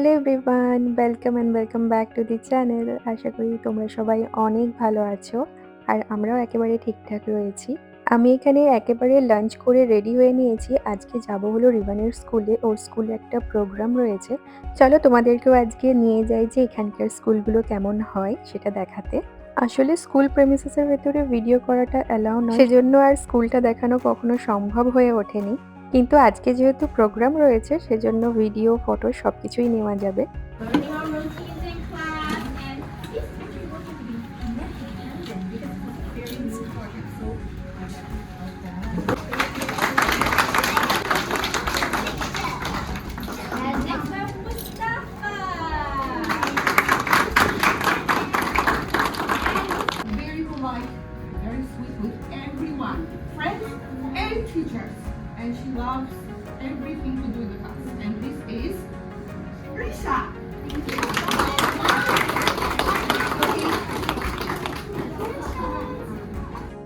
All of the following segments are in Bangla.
Hello everyone welcome and welcome back to the channel আশা করি তোমরা সবাই অনেক ভালো আছো আর আমরাও একেবারে ঠিকঠাক রয়েছি। আমি এখানে একেবারে লাঞ্চ করে রেডি হয়ে নিয়েছি। আজকে যাব হলো রিভানের স্কুলে ওর স্কুলে একটা প্রোগ্রাম রয়েছে। চলো তোমাদেরকেও আজকে নিয়ে যাই যে এখানকার স্কুলগুলো কেমন হয় সেটা দেখাতে। আসলে স্কুল প্রেমিসেসের ভেতরে ভিডিও করাটা অ্যালাউ নয়। সেজন্য আর স্কুলটা দেখানো কখনো সম্ভব হয়ে ওঠেনি। কিন্তু আজকে যেহেতু প্রোগ্রাম রয়েছে সেজন্য ভিডিও ফটো সবকিছুই নেওয়া যাবে very polite, very sweet with everyone, friends and teachers. And she loves everything to do with us. And this is Risha.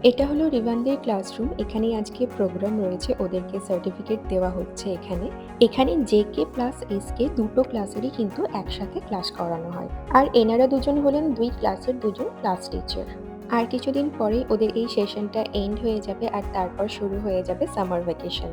এটা হলো রিভানদের ক্লাসরুম। এখানে আজকে প্রোগ্রাম রয়েছে। ওদেরকে সার্টিফিকেট দেওয়া হচ্ছে এখানে। এখানে J K plus S K দুটো ক্লাসেরই কিন্তু একসাথে ক্লাস করানো হয়। আর এনারা দুজন হলেন দুই ক্লাসের দুজন ক্লাস টিচার আর কিছুদিন পরেই ওদের এই সেশনটা এন্ড হয়ে যাবে আর তারপর শুরু হয়ে যাবে সামার ভ্যাকেশন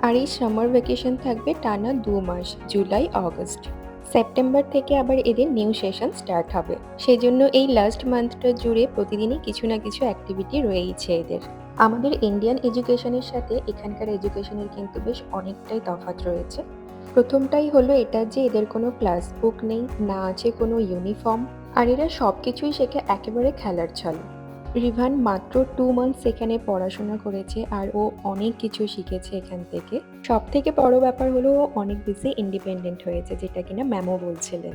আর এই সামার ভ্যাকেশন থাকবে টানা দু মাস, জুলাই আগস্ট সেপ্টেম্বর থেকে আবার এদের নিউ সেশন স্টার্ট হবে। সেজন্য এই লাস্ট মান্থটা জুড়ে প্রতিদিনই কিছু না কিছু অ্যাক্টিভিটি রয়েইছে এদের। আমাদের ইন্ডিয়ান এডুকেশনের সাথে এখানকার এডুকেশনের কিন্তু বেশ অনেকটাই তফাৎ রয়েছে। প্রথমটাই হলো এটা যে এদের কোনো ক্লাস বুক নেই, না আছে কোনো ইউনিফর্ম আর এরা সব কিছুই শেখে একেবারে খেলার ছল। রিভান মাত্র টু মান্থস এখানে পড়াশোনা করেছে আর ও অনেক কিছু শিখেছে এখান থেকে। সব থেকে বড় ব্যাপার হলো ও অনেক বেশি ইন্ডিপেন্ডেন্ট হয়েছে, যেটা কিনা ম্যামও বলছিলেন।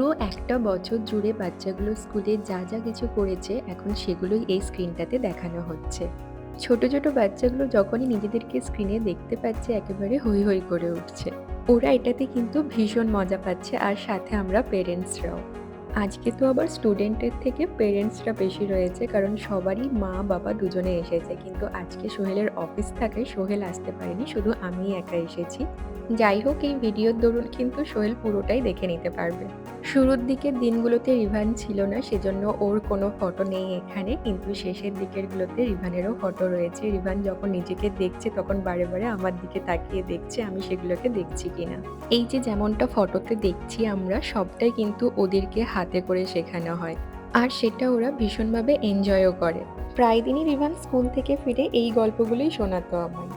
গোটা বছর জুড়ে বাচ্চাগুলো স্কুলে যা যা কিছু করেছে, এখন সেগুলোই এই স্ক্রিনটাতে দেখানো হচ্ছে। ছোট ছোট বাচ্চাগুলো যখনই নিজেদেরকে স্ক্রিনে দেখতে পাচ্ছে, একেবারে হই হই করে উঠছে। ওরা এটাতে কিন্তু ভীষণ মজা পাচ্ছে আর সাথে আমরা পেরেন্টসরাও আজকে তো আবার স্টুডেন্টের থেকে পেরেন্টসরা বেশি রয়েছে, কারণ সবারই মা, বাবা দুজনে এসেছে। কিন্তু আজকে সোহেলের অফিস থাকে, সোহেল আসতে পারেনি, শুধু আমি একা এসেছি। যাই হোক, এই ভিডিওর দরুন কিন্তু সোহেল পুরোটাই দেখে নিতে পারবে। শুরুর দিকের দিনগুলোতে রিভান ছিল না, সেজন্য ওর কোনো ফটো নেই এখানে। কিন্তু শেষের দিকেরগুলোতে রিভানেরও ফটো রয়েছে। রিভান যখন নিজেকে দেখছে, তখন বারে বারে আমার দিকে তাকিয়ে দেখছে, আমি সেগুলোকে দেখছি কিনা। এই যে যেমনটা ফটোতে দেখছি আমরা, সবটাই কিন্তু ওদেরকে হাতে করে শেখানো হয়। আর সেটা ওরা ভীষণভাবে এনজয়ও করে। প্রায় দিনই রিভান স্কুল থেকে ফিরে এই গল্পগুলোই শোনাতো আমায়।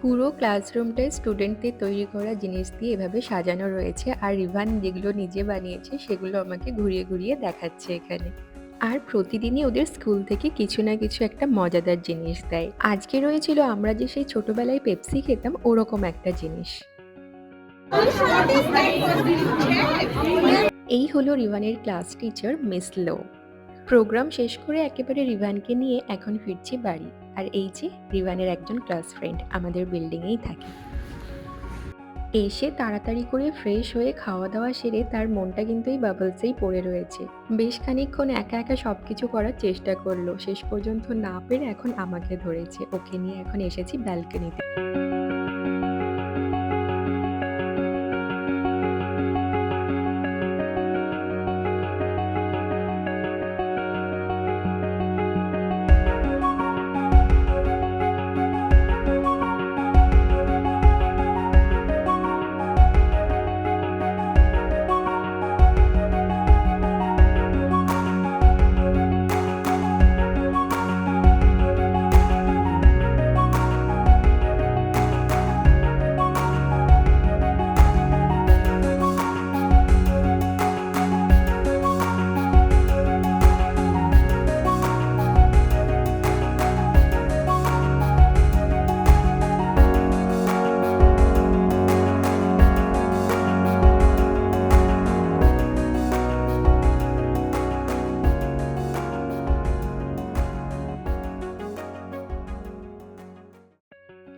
পুরো ক্লাসরুমটাই স্টুডেন্টদের তৈরি করা জিনিস দিয়ে এভাবে সাজানো রয়েছে। আর রিভান যেগুলো নিজে বানিয়েছে, সেগুলো আমাকে ঘুরিয়ে ঘুরিয়ে দেখাচ্ছে এখানে। আর প্রতিদিনই ওদের স্কুল থেকে কিছু না কিছু একটা মজাদার জিনিস দেয়। আজকে রয়েছিল আমরা যে সেই ছোটবেলায় পেপসি খেতাম, ওরকম একটা জিনিস। এই হলো রিভানের ক্লাস টিচার মিস লো। প্রোগ্রাম শেষ করে একেবারে রিভানকে নিয়ে এখন ফিরছি বাড়ি। আর এই যে রিভানের একজন ক্লাস ফ্রেন্ড আমাদের বিল্ডিংয়েই থাকে। এসে তাড়াতাড়ি করে ফ্রেশ হয়ে খাওয়া দাওয়া সেরে তার মনটা কিন্তু এই বাবলসেই পড়ে রয়েছে। বেশ খানিকক্ষণ একা একা সব কিছু করার চেষ্টা করল। শেষ পর্যন্ত না পেরে এখন আমাকে ধরেছে। ওকে নিয়ে এখন এসেছি ব্যালকনিতে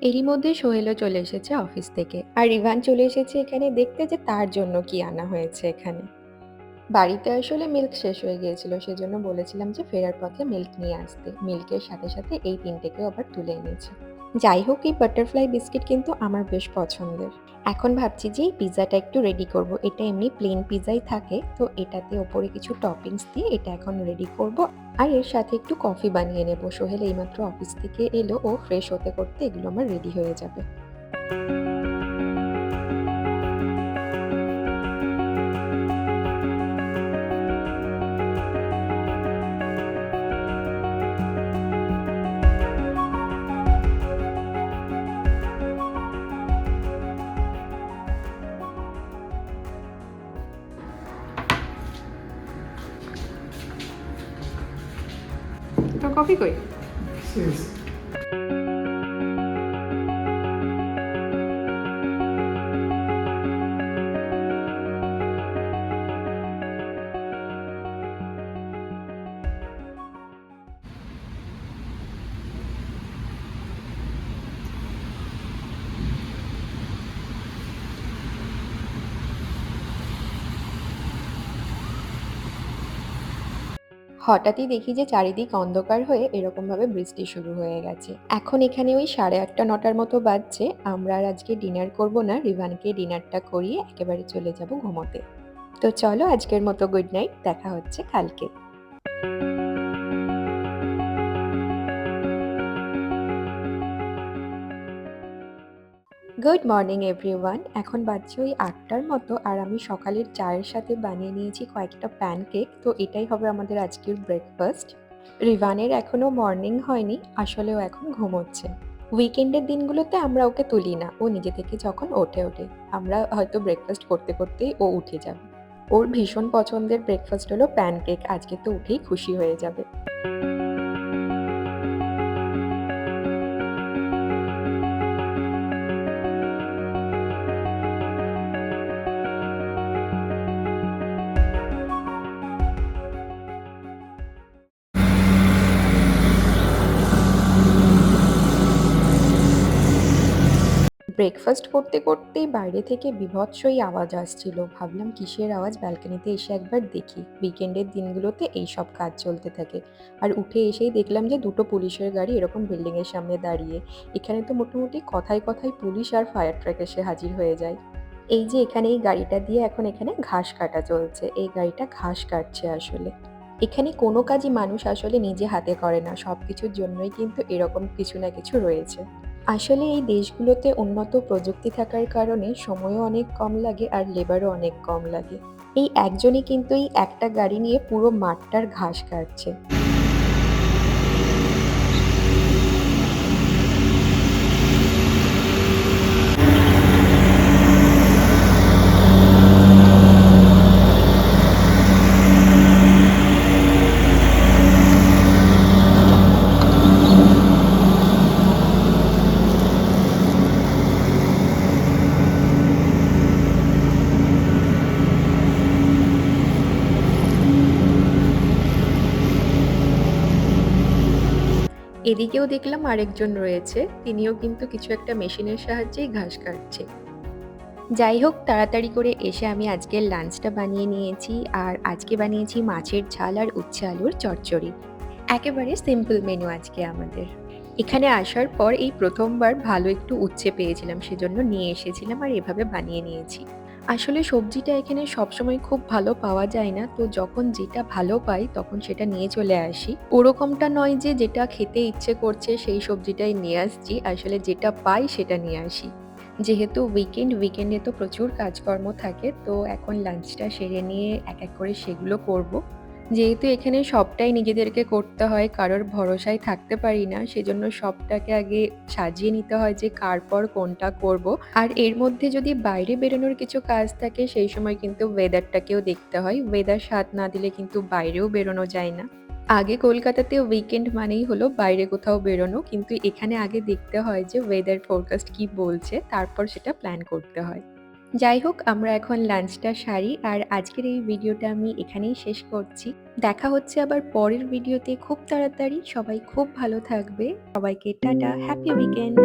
এরই মধ্যে সোহেলও চলে এসেছে অফিস থেকে। আর রিভান চলে এসেছে এখানে দেখতে যে তার জন্য কি আনা হয়েছে এখানে। বাড়িতে আসলে মিল্ক শেষ হয়ে গিয়েছিল, সেজন্য বলেছিলাম যে ফেরার পথে মিল্ক নিয়ে আসতে। মিল্কের সাথে সাথে এই তিনটেকেও আবার তুলে এনেছে। যাই হোক, এই বাটারফ্লাই বিস্কিট কিন্তু আমার বেশ পছন্দের। এখন ভাবছি যে পিৎজাটা একটু রেডি করব। এটা এমনি প্লেন পিৎজাই থাকে, তো এটাতে ওপরে কিছু টপিংস দিয়ে এটা এখন রেডি করব। আর এর সাথে একটু কফি বানিয়ে নেব। সোহেল এইমাত্র অফিস থেকে এলো। ও ফ্রেশ হতে করতে এগুলো আমার রেডি হয়ে যাবে। তো কফি কই হঠাৎই দেখি যে চারিদিক অন্ধকার হয়ে এরকমভাবে বৃষ্টি শুরু হয়ে গেছে। এখন এখানে ওই সাড়ে আটটা, নটার মতো বাজছে। আমরা আর আজকে ডিনার করব না। রিভানকে ডিনারটা করিয়ে একেবারে চলে যাব ঘুমোতে। তো চলো আজকের মতো গুড নাইট। দেখা হচ্ছে কালকে। গুড মর্নিং এভরিওয়ান এখন বাজছে ওই আটটার মতো আর আমি সকালের চায়ের সাথে বানিয়ে নিয়েছি কয়েকটা প্যানকেক তো এটাই হবে আমাদের আজকের ব্রেকফাস্ট রিভানের এখনও মর্নিং হয়নি আসলেও এখন ঘুমোচ্ছে। উইকেন্ডের দিনগুলোতে আমরা ওকে তুলি না, ও নিজে থেকে যখন ওঠে ওঠে। আমরা হয়তো ব্রেকফাস্ট করতে করতেই ও উঠে যাবে। ওর ভীষণ পছন্দের ব্রেকফাস্ট হলো প্যানকেক আজকে তো উঠেই খুশি হয়ে যাবে। ব্রেকফাস্ট করতে করতেই বাইরে থেকে বিভৎসই আওয়াজ আসছিল। ভাবলাম কিসের আওয়াজ? ব্যালকনিতে এসে একবার দেখি। উইকেন্ডের দিনগুলোতে এই সব কাজ চলতে থাকে। আর উঠে এসেই দেখলাম যে দুটো পুলিশের গাড়ি এরকম বিল্ডিংয়ের সামনে দাঁড়িয়ে। এখানে তো মোটামুটি কথায় কথায় পুলিশ আর ফায়ার ট্রাক এসে হাজির হয়ে যায়। এই যে এখানে এই গাড়িটা দিয়ে এখন এখানে ঘাস কাটা চলছে। এই গাড়িটা ঘাস কাটছে আসলে। এখানে কোনো কাজই মানুষ আসলে নিজে হাতে করে না। সব কিছুর জন্যই কিন্তু এরকম কিছু না কিছু রয়েছে। আসলে এই দেশগুলোতে উন্নত প্রযুক্তি থাকার কারণে সময়ও অনেক কম লাগে আর লেবারও অনেক কম লাগে। এই একজনই কিন্তু এই একটা গাড়ি নিয়ে পুরো মাঠটার ঘাস কাটছে। এদিকেও দেখলাম আরেকজন রয়েছে। তিনিও কিন্তু কিছু একটা মেশিনের সাহায্যেই ঘাস কাটছে। যাই হোক, তাড়াতাড়ি করে এসে আমি আজকের লাঞ্চটা বানিয়ে নিয়েছি আর আজকে বানিয়েছি মাছের ঝাল আর উচ্ছে আলুর চচ্চড়ি। একেবারে সিম্পল মেনু আজকে আমাদের। এখানে আসার পর এই প্রথমবার ভালো একটু উচ্ছে পেয়েছিলাম, সেজন্য নিয়ে এসেছিলাম আর এভাবে বানিয়ে নিয়েছি। আসলে সবজিটা এখানে সবসময় খুব ভালো পাওয়া যায় না। তো যখন যেটা ভালো পাই তখন সেটা নিয়ে চলে আসি। ওরকমটা নয় যে যেটা খেতে ইচ্ছে করছে সেই সবজিটাই নিয়ে আসছি। আসলে যেটা পাই সেটা নিয়ে আসি। যেহেতু উইকেন্ড উইকেন্ডে তো প্রচুর কাজকর্ম থাকে, তো এখন লাঞ্চটা সেরে নিয়ে এক এক করে সেগুলো করব। যেহেতু এখানে সবটাই নিজেদেরকে করতে হয়, কারোর ভরসায় থাকতে পারি না, সেজন্য সবটাকে আগে সাজিয়ে নিতে হয় যে কার পর কোনটা করব। আর এর মধ্যে যদি বাইরে বেরোনোর কিছু কাজ থাকে, সেই সময় কিন্তু ওয়েদারটাকেও দেখতে হয়। ওয়েদার সাথ না দিলে কিন্তু বাইরেও বেরোনো যায় না। আগে কলকাতাতে উইকেন্ড মানেই হলো বাইরে কোথাও বেরোনো, কিন্তু এখানে আগে দেখতে হয় যে ওয়েদার ফোরকাস্ট কি বলছে, তারপর সেটা প্ল্যান করতে হয়। যাই হোক, আমরা এখন লাঞ্চটা সারি আর আজকের এই ভিডিওটা আমি এখানেই শেষ করছি। দেখা হচ্ছে আবার পরের ভিডিওতে। খুব তাড়াতাড়ি। সবাই খুব ভালো থাকবে। সবাইকে টাটা। Happy weekend